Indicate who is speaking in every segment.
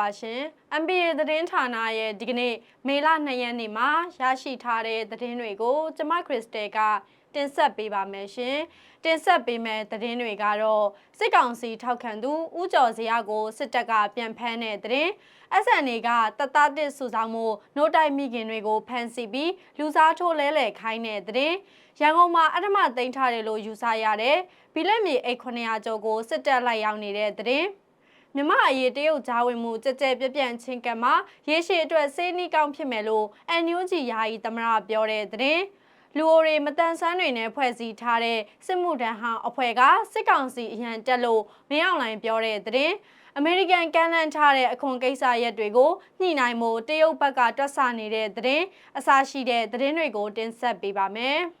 Speaker 1: ္ဂလာပါရှင် MBA သတင်းဌာနရဲ့ဒီကနေ့မေလ2ရက်နေ့မှာရရှိထားတဲ့သတင်းတွေကိုကျမခရစ်စတယ်ကတင်ဆက်ပေးပါမယ်ရှင်တင်ဆက်ပေးမယ့်သတင်းတွေကတော့စစ်ကောင်စီထောက်ခံသူဦးကျော်စရာကိုစစ်တပ်ကပြန်ဖမ်းတဲ့သတင်း SNA ကတတတစ်စုဆောင်မှုနှုတ်တိုက်မိခင်တွေကိုဖမ်းဆီးပြီးလူစားထိုးလဲလှယ်ခိုင်းတဲ့သတင်းရန်ကုန်မှာအထမသိမ်းထားတယ်လို့ယူဆရတဲ့ဘီလက်မြေအိတ်900ကျော်ကိုစစ်တပ်လိုက်ရောက်နေတဲ့သတင်း မြမအရေးတရုတ်ဂျာဝင်မှုကြကြပြပြန့်ချင်းကမှာရေရှည်အတွက်စေးနီးကောင်းဖြစ်မယ်လို့ NUG ယာယီသမရပြောတဲ့သတင်းလူအိုတွေမတန်ဆန်းတွေနဲ့ဖွဲ့စည်းထားတဲ့စစ်မှုထမ်းဟောင်းအဖွဲ့ကစစ်ကောင်စီအရန်တက်လို့မင်းအောင်လိုင်ပြောတဲ့သတင်းအမေရိကန်ကန်လန်ထားတဲ့အခွန်ကိစ္စရက်တွေကိုညှိနှိုင်းမှုတရုတ်ဘက်ကတွက်ဆနေတဲ့သတင်းအစားရှိတဲ့သတင်းတွေကိုတင်ဆက်ပေးပါမယ်။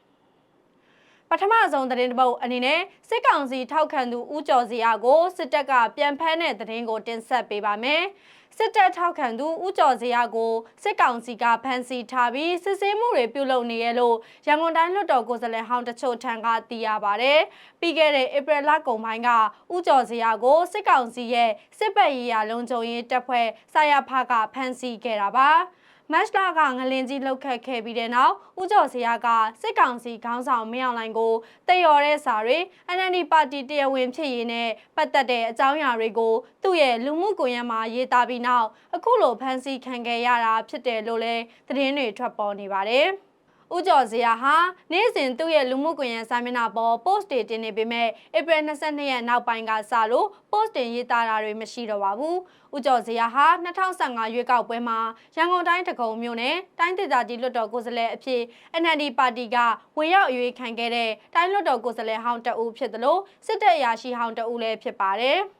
Speaker 1: ပထမဆုံးသတင်းတစ်ပုဒ်အနေနဲ့စစ်ကောင်စီထောက်ခံသူဦးကျော်စရာကိုစစ်တပ်ကပြန်ဖမ်းတဲ့သတင်းကိုတင်ဆက်ပေးပါမယ်။စစ်တပ်ထောက်ခံသူဦးကျော်စရာကိုစစ်ကောင်စီကဖမ်းဆီးထားပြီးစစ်ဆေးမှုတွေပြုလုပ်နေရလို့ရန်ကုန်တိုင်းလွှတ်တော်ကိုယ်စားလှယ်ဟောင်းတချို့ထံကသိရပါဗျ။ပြီးခဲ့တဲ့ဧပြီလကုန်ပိုင်းကဦးကျော်စရာကိုစစ်ကောင်စီရဲ့စစ်ပတ်ရေးရာလုံခြုံရေးတပ်ဖွဲ့စာရဖကဖမ်းဆီးခဲ့တာပါ။ မတ်လာကငလင်ကြီးလှုပ်ခတ်ခဲ့ပြီးတဲ့နောက်ဦးကျော်စရာကစစ်ကောင်စီခေါင်းဆောင်မင်းအောင်လှိုင်ကိုတည်ရော်တဲ့စာတွေ NLD ပါတီတရားဝင်ဖြစ်ရေးနဲ့ပတ်သက်တဲ့အကြောင်းအရာတွေကိုသူ့ရဲ့လူမှုကွန်ရက်မှာရေးသားပြီးနောက်အခုလိုဖမ်းဆီးခံခဲ့ရတာဖြစ်တယ်လို့လည်းသတင်းတွေထွက်ပေါ်နေပါတယ်။ ဦးကျော်စရာဟာနေ့စဉ်သူ့ရဲ့လူမှုကွန်ရက်စာမျက်နှာပေါ် post တွေတင်နေပေမဲ့ဧပြီ22ရက်နောက်ပိုင်းကစလို့ post တင်ရေးသားတာတွေမရှိတော့ပါဘူး။ဦးကျော်စရာဟာ2015ရွေးကောက်ပွဲမှာရန်ကုန်တိုင်းတကုံမြို့နယ်တိုင်းဒေသကြီးလွှတ်တော်ကိုယ်စားလှယ်အဖြစ် NLD ပါတီကဝင်ရောက်အရွေးခံခဲ့တဲ့တိုင်းလွှတ်တော်ကိုယ်စားလှယ်ဟောင်းတအူးဖြစ်တယ်လို့စစ်တပ်အရာရှိဟောင်းတအူးလည်းဖြစ်ပါတယ်။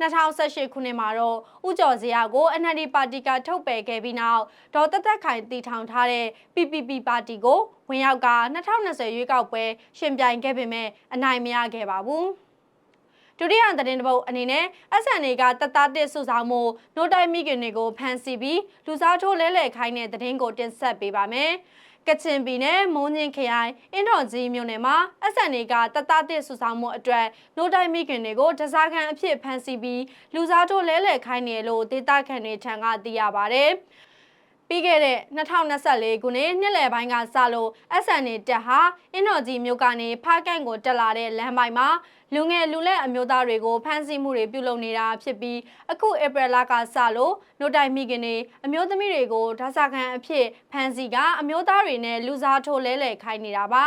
Speaker 1: 2018ခုနှစ်မှာတော့ဥကြော်စရာကို NLD ပါတီကထုတ်ပယ်ခဲ့ပြီးနောက်ဒေါ်သက်သက်ခိုင်တည်ထောင်ထားတဲ့ PPP ပါတီကိုဝင်ရောက်က2020ရွေးကောက်ပွဲရှင်ပြိုင်ခဲ့ပေမဲ့အနိုင်မရခဲ့ပါဘူး။ဒုတိယသတင်းတစ်ပုဒ်အနေနဲ့ SNA ကတတတစ်စုဆောင်မှုနို့တိုက်မိခင်တွေကိုဖမ်းဆီးပြီးလူစားထိုးလဲလှယ်ခိုင်းတဲ့သတင်းကိုတင်ဆက်ပေးပါမယ်။ ကချင်ပြည်နယ်မုံညင်းခရိုင်အင်းတော်ကြီးမြို့နယ်မှာ SNA ကတတတစ်စုဆောင်မှုအတွက်နို့တိုက်မိခင်တွေကိုတစားခံအဖြစ်ဖမ်းဆီးပြီးလူစားတို့လဲလှယ်ခိုင်းနေလို့ဒေသခံတွေထံကသိရပါဗျ။ ပြီးခဲ့တဲ့2024ခုနှစ်နှစ်လယ်ပိုင်းကစလို့ SNA တက်ဟာအင်းတော်ကြီးမြို့ကနေဖားကန်ကိုတက်လာတဲ့လမ်းပိုင်းမှာလူငယ်လူလက်အမျိုးသားတွေကိုဖမ်းဆီးမှုတွေပြုလုပ်နေတာဖြစ်ပြီးအခုဧပြီလကစလို့နှုတ်တိုင်မိခင်တွေအမျိုးသမီးတွေကိုဓာတ်စာခံအဖြစ်ဖမ်းဆီးကအမျိုးသားတွေနဲ့လူစားထိုးလဲလှယ်ခိုင်းနေတာပါ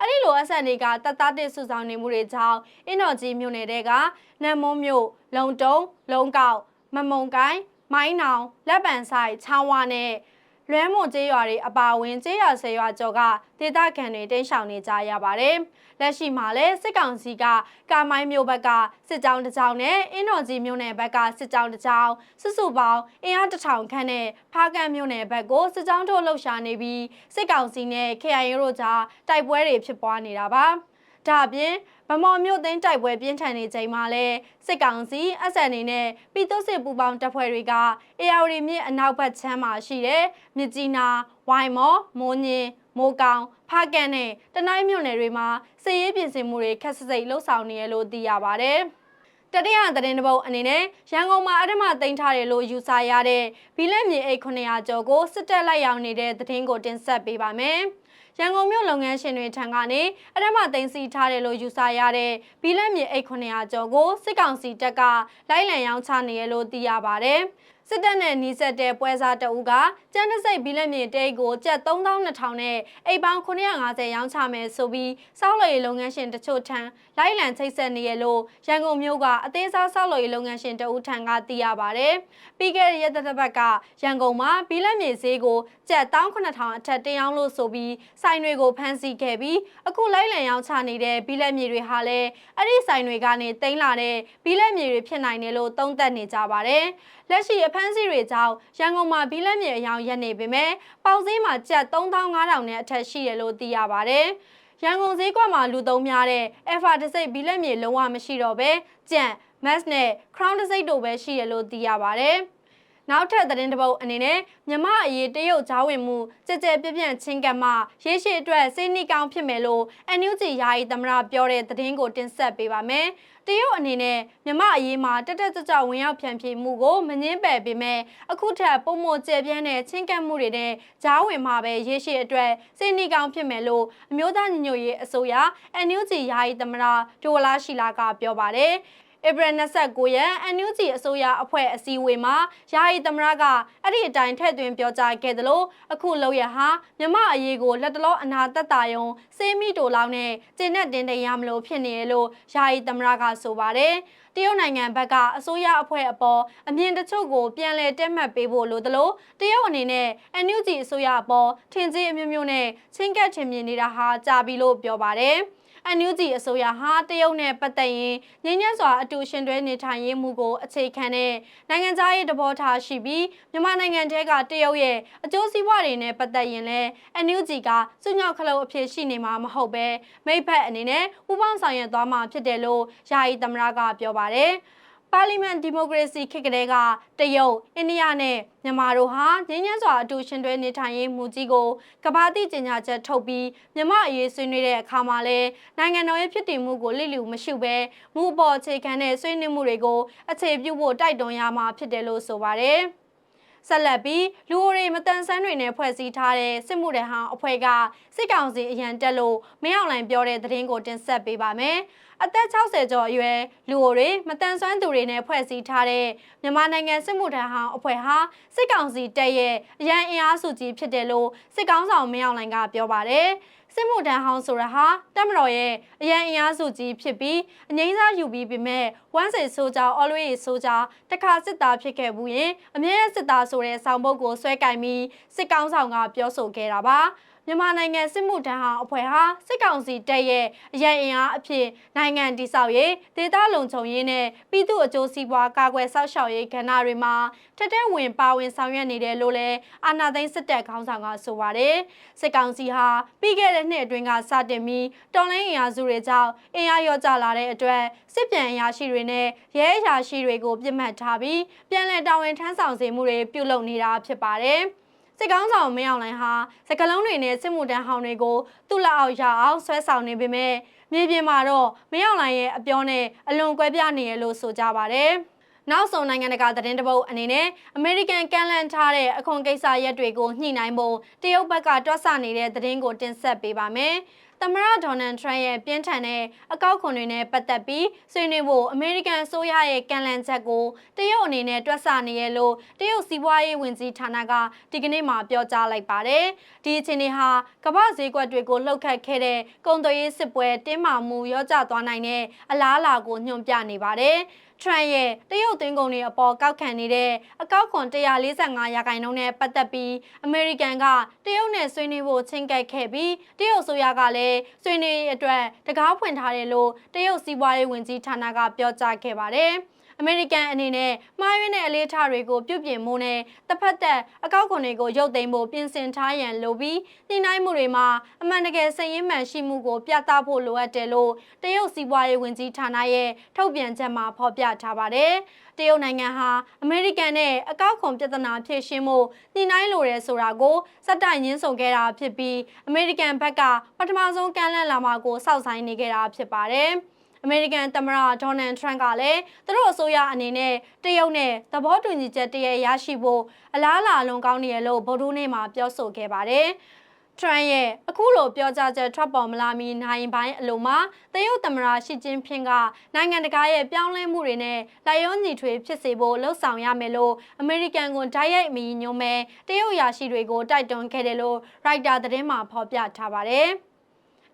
Speaker 1: အဲ့ဒီလိုအဆက်တွေကတတ်သားတစ်စုဆောင်နေမှုတွေကြောင့်အင်းတော်ကြီးမြို့နယ်တဲကနမ်မုံမြို့လုံတုံးလုံကောက်မမုံကိုင်း မိုင်းနောင်လက်ပံဆိုင်ချောင်းဝါနဲ့လွဲမွန်ကျေးရွာတွေအပါအဝင်ကျေးရွာဆယ်ရွာကျော်ကဒေသခံတွေတင်းရှောင်နေကြရပါတယ်။လက်ရှိမှာလည်းစစ်ကောင်စီကကာမိုင်းမြို့ဘက်ကစစ်ကြောင်းတစ်ကြောင်းနဲ့အင်းတော်ကြီးမြို့နယ်ဘက်ကစစ်ကြောင်းတစ်ကြောင်းစုစုပေါင်းအင်အားတစ်ထောင်ခန့်နဲ့ဖားကန်မြို့နယ်ဘက်ကိုစစ်ကြောင်းထုတ်လှုပ်ရှားနေပြီးစစ်ကောင်စီနဲ့ KIA တို့ကြားတိုက်ပွဲတွေဖြစ်ပွားနေတာပါ။ ဒါအပြင်ဗမော်မြို့သိန်းတိုက်ပွဲပြင်းထန်နေချိန်မှာလဲစစ်ကောင်စီအဆက်အနေနဲ့ပြည်သူ့စစ်ပူးပေါင်းတပ်ဖွဲ့တွေကအေယာဝတီမြစ်အနောက်ဘက်ချမ်းမှာရှိတဲ့မြစ်ကြီးနားဝိုင်မော်မိုးညင်းမိုးကောင်ဖားကန်နဲ့တနိုင်းမြို့နယ်တွေမှာစစ်ရေးပြင်ဆင်မှုတွေခက်ဆစ်စိတ်လှုပ်ဆောင်နေရလို့သိရပါဗျ။တတိယသတင်းတစ်ပုဒ်အနေနဲ့ရန်ကုန်မှာအထမသိမ်းထားတယ်လို့ယူဆရတဲ့ဘီလက်မြေအိတ်900ကျော်ကိုစစ်တပ်လိုက်ရောက်နေတဲ့သတင်းကိုတင်ဆက်ပေးပါမယ်။ ရန်ကုန်မြို့လုပ်ငန်းရှင်တွေထံကနေအထမသိမ်းဆီးထားတယ်လို့ယူဆရတဲ့ဘီလက်မြေအိတ်900ကျော်ကိုစစ်ကောင်စီတပ်ကလိုက်လံရောင်းချနေရလို့သိရပါဗျ။ စစ်တပ်နဲ့နီးစပ်တဲ့ပွဲစားတအူးကကျန်းတစိတ်ဘီလက်မြေတဲကိုကျပ်3200နဲ့အိတ်ပေါင်း950ရောင်းချမယ်ဆိုပြီးစောက်လို့ရေးလုပ်ငန်းရှင်တချို့ထံလိုက်လံချိတ်ဆက်နေရလို့ရန်ကုန်မြို့ကအသေးစားစောက်လို့ရေးလုပ်ငန်းရှင်တအူးထံကသိရပါဗျ။ပြီးခဲ့တဲ့ရက်သက်ဘက်ကရန်ကုန်မှာဘီလက်မြေဈေးကိုကျပ်19000အထက်တင်အောင်လို့ဆိုပြီးဆိုင်တွေကိုဖမ်းဆီးခဲ့ပြီးအခုလိုက်လံရောင်းချနေတဲ့ဘီလက်မြေတွေဟာလည်းအဲ့ဒီဆိုင်တွေကနေတင်လာတဲ့ဘီလက်မြေတွေဖြစ်နိုင်တယ်လို့သုံးသပ်နေကြပါတယ်။လက်ရှိအဖမ်းဆီးတွေကြောင့်ရန်ကုန်မှာဘီလက်မြေအယောင်ရက်နေပေမဲ့ပေါင်စည်းမှာကျပ်3500နဲ့အထက်ရှိတယ်လို့သိရပါဗျ။ရန်ကုန်ဈေးကွက်မှာလူသုံးများတဲ့ Alpha တစိတ်ဘီလက်မြေလုံးဝမရှိတော့ပဲကြံ Max နဲ့ Crown တစိတ်တို့ပဲရှိရလို့သိရပါဗျ။ နနောက်ထပ်သတင်းတစ်ပုဒ်အနေနဲ့မြမအရေးတရုတ်ကြားဝင်မှုကြကြပြပြန့်ချင်းကပ်မှရေရှည်အတွက်စိတ်နှီးကောင်းဖြစ်မယ်လို့ NUG ယာယီသမရပြောတဲ့သတင်းကိုတင်ဆက်ပေးပါမယ်။တရုတ်အနေနဲ့မြမအရေးမှာတက်တက်ကြွကြွဝင်ရောက်ဖြန့်ဖြေမှုကိုမငင်းပယ်ပေမဲ့အခုထပ်ပုံမကျပြန့်တဲ့ချင်းကပ်မှုတွေနဲ့ကြားဝင်မှာပဲရေရှည်အတွက်စိတ်နှီးကောင်းဖြစ်မယ်လို့အမျိုးသားညီညွတ်ရေးအစိုးရ NUG ယာယီသမရဒေါ်လာရှိလာကပြောပါတယ်။ ဧပြီ29ရက် NUG အစိုးရအဖွဲ့အစည်းအဝေးမှာယာယီသမရကအဲ့ဒီအတိုင်းထည့်သွင်းပြောကြားခဲ့သလိုအခုလောက်ရဟာမြမအရေးကိုလက်တလောအနာသက်တာယုံစေးမိတိုလောင်းနဲ့ကျင်းနဲ့တင်တင်ရမလို့ဖြစ်နေရလို့ယာယီသမရကဆိုပါတယ်တရုတ်နိုင်ငံဘက်ကအစိုးရအဖွဲ့အပေါ်အမြင်တချို့ကိုပြန်လည်တက်မှတ်ပေးဖို့လိုသလိုတရုတ်အနေနဲ့ NUG အစိုးရအပေါ်ထင်ကြီးအမျိုးမျိုးနဲ့ချင်းကပ်ချင်မြင်နေတာဟာကြာပြီလို့ပြောပါတယ်။ NUG အစိုးရဟာတရုတ်နဲ့ပတ်သက်ရင်ငြိမ်းချမ်းစွာအတူရှင်တွဲနေထိုင်ရေးမှုကိုအခြေခံတဲ့နိုင်ငံသားရေးတဘောထားရှိပြီးမြန်မာနိုင်ငံတဲကတရုတ်ရဲ့အကျိုးစီးပွားတွေနဲ့ပတ်သက်ရင်လည်း NUG ကစုညောက်ခလုတ်အဖြစ်ရှိနေမှာမဟုတ်ပဲမိဖက်အနေနဲ့ပူးပေါင်းဆောင်ရွက်သွားမှာဖြစ်တယ်လို့ယာယီသမရကပြောပါတယ်။ ပါလီမန်ဒီမိုကရေစီခေတ်ကလေးကတရုတ်အိန္ဒိယနဲ့မြန်မာတို့ဟာငင်းညမ်းစွာအတူရှင်တွဲနေထိုင်ရေးမူကြီးကိုကဘာတိကျင်ညာချက်ထုတ်ပြီးမြန်မာအရေးဆွေးနွေးတဲ့အခါမှာလဲနိုင်ငံတော်ရဲ့ဖြစ်တည်မှုကိုလိလူမရှိဘဲမူအပေါ်အခြေခံတဲ့ဆွေးနွေးမှုတွေကိုအခြေပြုဖို့တိုက်တွန်းရမှာဖြစ်တယ်လို့ဆိုပါတယ် ဆက်လက်ပြီးလူအိုတွေမတန်ဆန်းတွေနဲ့ဖွဲ့စည်းထားတဲ့စစ်မှုထမ်းဟောင်းအဖွဲ့ကစစ်ကောင်စီအရန်တက်လို့မင်းအောင်လှိုင်ပြောတဲ့သတင်းကိုတင်ဆက်ပေးပါမယ်။အသက်60ကျော်အရွယ်လူအိုတွေမတန်ဆွမ်းသူတွေနဲ့ဖွဲ့စည်းထားတဲ့မြန်မာနိုင်ငံစစ်မှုထမ်းဟောင်းအဖွဲ့ဟာစစ်ကောင်စီတပ်ရဲ့အရန်အင်အားစုကြီးဖြစ်တယ်လို့စစ်ကောင်ဆောင်မင်းအောင်လှိုင်ကပြောပါတယ်စစ်မှုထမ်းဟောင်းဆိုတာဟာတက်မတော်ရဲ့အရန်အင်အားစုကြီးဖြစ်ပြီးအငိမ့်စားယူပြီးပြီမဲ့ဝမ်းစိတ်ဆိုးကြောင်း always ဆိုးကြောင်းတခါစစ်သားဖြစ်ခဲ့ဘူးရင်အမြဲစစ်သားဆိုတဲ့ဆောင်းပုတ်ကိုဆွဲကင်ပြီးစစ်ကောင်းဆောင်ကပြောဆိုခဲ့တာပါမြန်မာနိုင်ငံစစ်မှုထမ်းဟောင်းအဖွဲ့ဟာစစ်ကောင်စီတပ်ရဲ့အရန်အင်အားအဖြစ်နိုင်ငံတည်ဆောက်ရေးဒေသလုံခြုံရေးနဲ့ပြည်သူ့အကျိုးစီးပွားကာကွယ်စောင့်ရှောက်ရေးကဏ္ဍတွေမှာထက်တဲ့ဝင်ပါဝင်ဆောင်ရွက်နေတယ်လို့လည်းအာဏာသိမ်းစစ်တပ်ခေါင်းဆောင်ကဆိုပါတယ်စစ်ကောင်စီဟာပြီးခဲ့တဲ့နှစ်အတွင်းကစတင်ပြီးတော်လိုင်းအင်အားစုတွေကြောင့်အင်အားရော့ကျလာတဲ့အတွက်စစ်ပြန်အရာရှိတွေနဲ့ရဲအရာရှိတွေကိုပြစ်မှတ်ထားပြီးပြန်လည်တာဝန်ထမ်းဆောင်စေမှုတွေပြုလုပ်နေတာဖြစ်ပါတယ်။စစ်ကောင်းဆောင်မင်းအောင်လှိုင်ဟာစကလုံးတွေနဲ့စစ်မှုတန်းဟောင်းတွေကိုသူ့လက်အောက်ရအောင်ဆွဲဆောင်နေပေမဲ့မြေပြင်မှာတော့မင်းအောင်လှိုင်ရဲ့အပြောနဲ့အလွန်ကွဲပြားနေရလို့ဆိုကြပါတယ်။နောက်ဆုံးနိုင်ငံတကာသတင်းတပုတ်အနေနဲ့အမေရိကန်ကန်လန်ထားတဲ့အခွန်ကိစ္စရက်တွေကိုညှိနှိုင်းဖို့တရုတ်ဘက်ကတွက်ဆနေတဲ့သတင်းကိုတင်ဆက်ပေးပါမယ်။ သမ္မတဒေါ်နယ်ထရန့်ရဲ့ပြင်းထန်တဲ့အကောက်ခွန်တွေနဲ့ပတ်သက်ပြီးဆွေးနွေးဖို့အမေရိကန်အစိုးရရဲ့ကန့်လန့်ချက်ကိုတရုတ်အနေနဲ့တွက်ဆနေရလို့တရုတ်စီးပွားရေးဝန်ကြီးဌာနကဒီကနေ့မှပြောကြားလိုက်ပါတယ်။ဒီအခြေအနေဟာကမ္ဘာဈေးကွက်တွေကိုလှုပ်ခတ်ခဲ့တဲ့ကုန်သွယ်ရေးစစ်ပွဲတင်းမာမှုရောကျသွားနိုင်တဲ့အလားအလာကိုညွှန်ပြနေပါတယ်။ ထရန့်ရဲ့တရုတ်သွင်းကုန်တွေအပေါ်ကောက်ခံနေတဲ့အကောက်ခွန်145ရာခိုင်နှုန်းနဲ့ပတ်သက်ပြီးအမေရိကန်ကတရုတ်နဲ့ဆွေးနွေးဖို့ချင်းကပ်ခဲ့ပြီးတရုတ်ဆိုရကလည်းဆွေးနွေးရေးအတွက်တကားဖွင့်ထားတယ်လို့တရုတ်စီးပွားရေးဝန်ကြီးဌာနကပြောကြားခဲ့ပါတယ်။ အမေရိကန်အနေနဲ့မှားယွင်းတဲ့အလေးထားတွေကိုပြုပြင်မှုနဲ့တစ်ဖက်သက်အကောက်ခွန်တွေကိုရုပ်သိမ်းဖို့ပြင်ဆင်ထားရန်လိုပြီးနှိနှိုင်းမှုတွေမှာအမှန်တကယ်စည်ရင်းမှန်ရှိမှုကိုပြသဖို့လိုအပ်တယ်လို့တရုတ်စီးပွားရေးဝန်ကြီးဌာနရဲ့ထုတ်ပြန်ချက်မှာဖော်ပြထားပါတယ်။တရုတ်နိုင်ငံဟာအမေရိကန်နဲ့အကောက်ခွန်ပြဿနာဖြေရှင်းမှုနှိနှိုင်းလိုတယ်ဆိုတာကိုစက်တိုင်ရင်းဆုံခဲ့တာဖြစ်ပြီးအမေရိကန်ဘက်ကပထမဆုံးကမ်းလှမ်းလာမှာကိုစောင့်ဆိုင်နေခဲ့တာဖြစ်ပါတယ်။ အမေရိကန်သမ္မတဒေါ်နယ်ထရန့်ကလည်းသူတို့အစိုးရအနေနဲ့တရုတ်နဲ့သဘောတူညီချက်တရရရှိဖို့အလားအလာလုံးကောင်းနေရလို့ဗုဒ္ဓနေ့မှာပြောဆိုခဲ့ပါတယ်။ထရန့်ရဲ့အခုလိုပြောကြားချက်ထွက်ပေါ်မလာမီနိုင်ပိုင်းအလိုမှာတရုတ်သမ္မတရှီကျင်းဖင်ကနိုင်ငံတကာရဲ့ပြောင်းလဲမှုတွေနဲ့လိုက်ရောညီထွေဖြစ်စေဖို့လှုံ့ဆော်ရမယ်လို့အမေရိကန်ကတိုက်ရိုက်အမည်ညွှန်းမဲ့တရုတ်ရာရှိတွေကိုတိုက်တွန်းခဲ့တယ်လို့ရိုက်တာသတင်းမှာဖော်ပြထားပါတယ်။